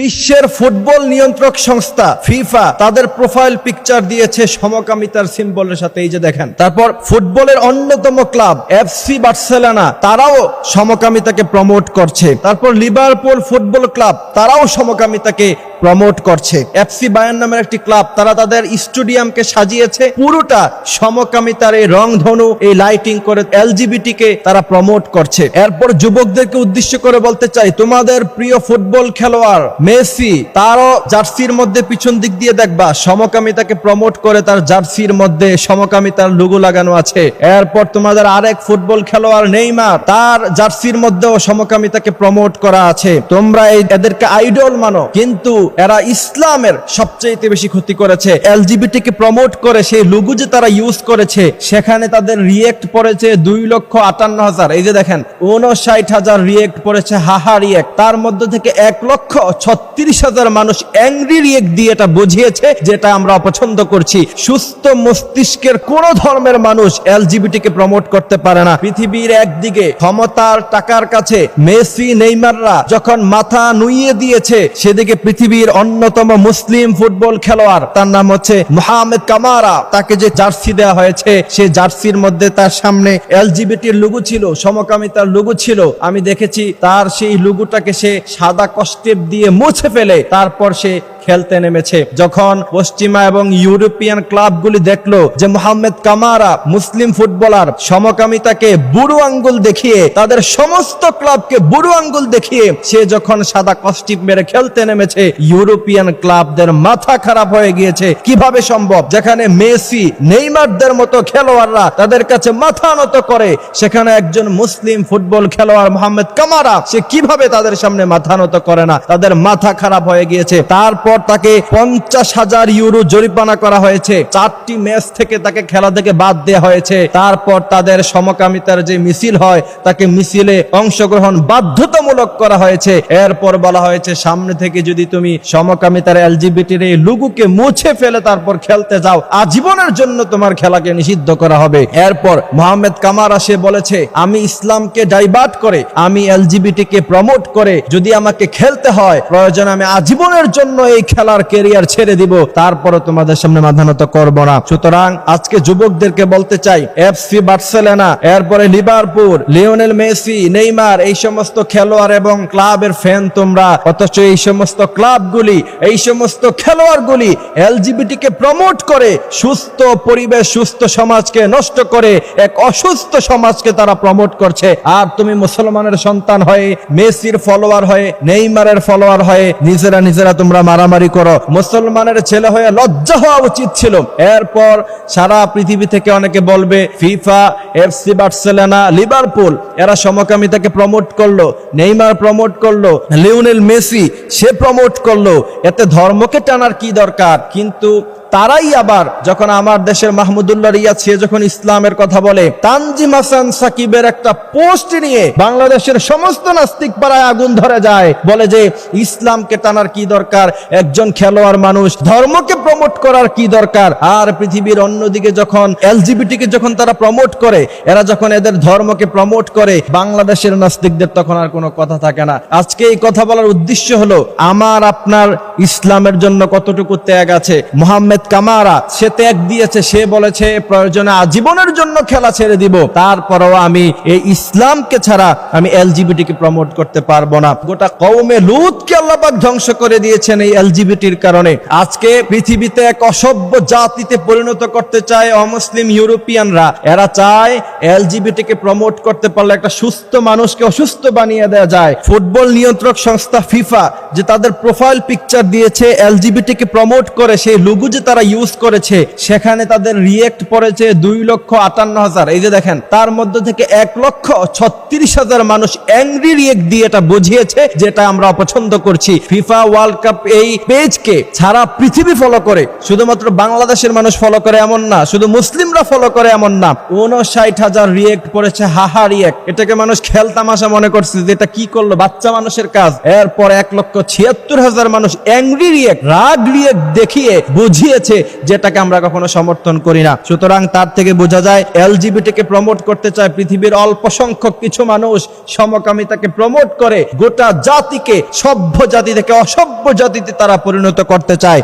বিশ্বের ফুটবল নিয়ন্ত্রক সংস্থা, ফিফা, তাদের প্রোফাইল পিকচার দিয়েছে সমকামিতার সিম্বলের সাথে। এই যে দেখেন, তারপর ফুটবলের অন্যতম ক্লাব, এফসি বার্সেলোনা, তারাও সমকামিতাকে প্রমোট করছে। তারপর লিভারপুল ফুটবল ক্লাব, তারাও সমকামিতাকে প্রমোট করছে। এফসি বায়ান নামের একটি ক্লাব তারা তাদের স্টেডিয়ামকে সাজিয়েছে। পুরোটা সমকামিতার এই রং ধনু এই লাইটিং করে এলজিবিটি কে তারা প্রমোট করছে। এরপর যুবকদেরকে উদ্দেশ্য করে বলতে চাই, তোমাদের প্রিয় ফুটবল খেলোয়াড়, মেসি, তারও জার্সির মধ্যে পিছন দিক দিয়ে দেখবা, সমকামিতাকে প্রমোট করে তার জার্সির মধ্যে সমকামিতার লুগো লাগানো আছে। এরপর তোমাদের আরেক ফুটবল খেলোয়াড়, নেইমার, তার জার্সির মধ্যেও সমকামিতাকে প্রমোট করা আছে। তোমরা এই এদেরকে আইডল মানো, কিন্তু এরা ইসলামের সবচেয়ে বেশি ক্ষতি করেছে। এলজিবিটি কে প্রমোট করে সেই লুগু যে তারা ইউজ করেছে, সেখানে তাদের রিয়েক্ট পড়েছে দুই লক্ষ আটান্ন হাজার। এই যে দেখেন উনষাট হাজার রিয়েক্ট পড়েছে হাহা রিয়েক্ট তার মধ্যে থেকে এক লক্ষ ছত্রিশ হাজার মানুষ অ্যাংরি রিয়েক্ট দিয়ে এটা বুঝিয়েছে, যেটা আমরা অপছন্দ করছি। সুস্থ মস্তিষ্কের কোন ধর্মের মানুষ এলজিবিটি কে প্রমোট করতে পারে না। পৃথিবীর একদিকে ক্ষমতার টাকার কাছে মেসি, নেইমাররা যখন মাথা নুইয়ে দিয়েছে, সেদিকে পৃথিবীর অন্যতম মুসলিম ফুটবল খেলোয়াড়। তার নাম হচ্ছে মোহাম্মদ কামারা। তাকে যে জার্সি দেওয়া হয়েছে, সে জার্সির মধ্যে তার সামনে এলজিবিটির লুগু ছিল, সমকামিতার লুগু ছিল। আমি দেখেছি তার সেই লুগুটাকে সে সাদা কষ্টেপ দিয়ে মুছে ফেলে। তারপর সে খেলতে নেমেছে। যখন পশ্চিমা এবং ইউরোপিয়ান ক্লাবগুলি দেখল যে মোহাম্মদ কামারা মুসলিম ফুটবলার সমকামিতাকে বুড়ো আঙ্গুল দেখিয়ে, তাদের সমস্ত ক্লাবকে বুড়ো আঙ্গুল দেখিয়ে, সে যখন সাদা কস্টিপ মেরে খেলতে নেমেছে, ইউরোপিয়ান ক্লাবদের মাথা খারাপ হয়ে গিয়েছে। কীভাবে সম্ভব? যেখানে মেসি, নেইমারদের মতো খেলোয়াড়রা তাদের কাছে মাথা নত করে, সেখানে একজন মুসলিম ফুটবল খেলোয়াড় মোহাম্মদ কামারা, সে কীভাবে তাদের সামনে মাথা নত করে না? তাদের মাথা খারাপ হয়ে গিয়েছে। তারপর তাকে পঞ্চাশ হাজার ইউরো জরিমানা করা হয়েছে। চারটি ম্যাচ থেকে তাকে খেলা থেকে বাদ দেওয়া হয়েছে। তারপর তাদের সমকামিতার যে মিছিল হয়, তাকে মিছিলে অংশগ্রহণ বাধ্যতামূলক করা হয়েছে। এরপর বলা হয়েছে, সামনে থেকে যদি তুমি সমকামিতার এলজিবিটির এই লুগুকে মুছে ফেলে তারপর খেলতে যাও, আজীবনের জন্য তোমার খেলাকে নিষিদ্ধ করা হবে। এরপর মোহাম্মদ কামারা সে বলেছে, আমি ইসলামকে ডাইভার্ট করে, আমি এলজিবিটি কে প্রমোট করে, যদি আমাকে খেলতে হয়, প্রয়োজন আমি আজীবনের জন্য এই খেলার কেরিয়ার ছেড়ে দিব, তারপরও তোমাদের সামনে মাধানত করব না। সুতরাং আজকে যুবকদেরকে বলতে চাই, এফসি বার্সেলোনা, এরপরে লিভারপুল, লিওনেল মেসি, নেইমার, এই সমস্ত খেলোয়াড় এবং ক্লাবের ফ্যান তোমরা। অথচ এই সমস্ত ক্লাবগুলি, এই সমস্ত খেলোয়াড়গুলি এলজিবিটি কে প্রমোট করে, সুস্থ পরিবেশ, সুস্থ সমাজকে নষ্ট করে, এক অসুস্থ সমাজকে তারা প্রমোট করছে। আর তুমি মুসলমানের সন্তান হয়ে, মেসির ফলোয়ার হয়ে, নেইমারের ফলোয়ার হয়ে, নিজেরা নিজেরা তোমরা মারামারি করো, মুসলমানের ছেলে হয়ে লজ্জা হওয়া উচিত ছিল। এরপর সারা পৃথিবী থেকে অনেকে বলবে, ফিফা এফসি বার্সেলোনা, লিভারপুল, এরা সমকামিতাকে প্রমোট করল, নেইমার প্রমোট করল, লিওনেল মেসি, সে প্রমোট করল। এতে ধর্মকে টানার কি দরকার? কিন্তু তারাই আবার যখন আমার দেশের মাহমুদুল্লাহ রিয়াদ, সে যখন ইসলামের কথা বলে, তানজিম হাসান সাকিবের একটা পোস্ট নিয়ে বাংলাদেশের সমস্ত নাস্তিক পাড়ায় আগুন ধরে যায়। বলে যে, ইসলামকে টানার কি দরকার? একজন খেলোয়াড় মানুষ ধর্মকে প্রমোট করার কি দরকার? আর পৃথিবীর অন্যদিকে যখন এলজিবিটি কে যখন তারা প্রমোট করে, এরা যখন এদের ধর্মকে প্রমোট করে, বাংলাদেশের নাস্তিকদের তখন আর কোনো কথা থাকে না। আজকে এই কথা বলার উদ্দেশ্য হলো, আমার আপনার ইসলামের জন্য কতটুকু ত্যাগ আছে? মোহাম্মদ কামারা, সে ত্যাগ দিয়েছে, সে বলেছে প্রয়োজনে আজীবনের জন্য খেলা ছেড়ে দিব। তারপরেও আমি এই ইসলামকে ছাড়া আমি এলজিবিটি কে প্রমোট করতে পারব না। গোটা কৌমে লুতকে আল্লাপাক ধ্বংস করে দিয়েছেন এই এলজিবিটির কারণে। আজকে পৃথিবীতে এক অসভ্য জাতিতে পরিণত করতে চায় অমুসলিম ইউরোপিয়ানরা। এরা চায় এলজিবিটি কে প্রমোট করতে পারলে একটা সুস্থ মানুষকে অসুস্থ বানিয়ে দেওয়া যায়। ফুটবল নিয়ন্ত্রক সংস্থা ফিফা যে তাদের প্রোফাইল পিকচার দিয়েছে এলজিবিটি কে প্রমোট করে, সেই লুগু যে তারা ইউজ করেছে, সেখানে তাদের রিয়েক্ট পড়েছে দুই লক্ষ আটান্ন হাজার। এই যে দেখেন, তার মধ্যে থেকে এক লক্ষ ছত্রিশ হাজার মানুষ অ্যাংরি রিয়েক্ট দিয়ে এটা বুঝিয়েছে, যেটা আমরা অপছন্দ করছি। ফিফা ওয়ার্ল্ড কাপ এই পেজকে সারা পৃথিবী ফলো করে। শুধুমাত্র বাংলাদেশের মানুষ ফলো করে এমন না, শুধু মুসলিমরা ফলো করে এমন না। উনষাট হাজার রিয়েক্ট পড়েছে হাহা রিয়েক্ট এটাকে মানুষ খেলতামাশা মনে করছে যে এটা কি করল, বাচ্চা মানুষের কাজ। এরপর এক লক্ষ ছিয়াত্তর হাজার মানুষ অ্যাংরি রিয়েক্ট রাগ রিয়েক্ট দেখিয়ে, বুঝিয়ে দিয়েছে, যেটাকে আমরা কখনো সমর্থন করি না। সুতরাং তার থেকে বোঝা যায়, এলজিবিটিকে প্রমোট করতে চায় পৃথিবীর অল্প সংখ্যক কিছু মানুষ সমকামিতাকে প্রমোট করে, গোটা জাতিকে, সভ্য জাতি থেকে অসভ্য জাতিতে তারা পরিণত করতে চায়।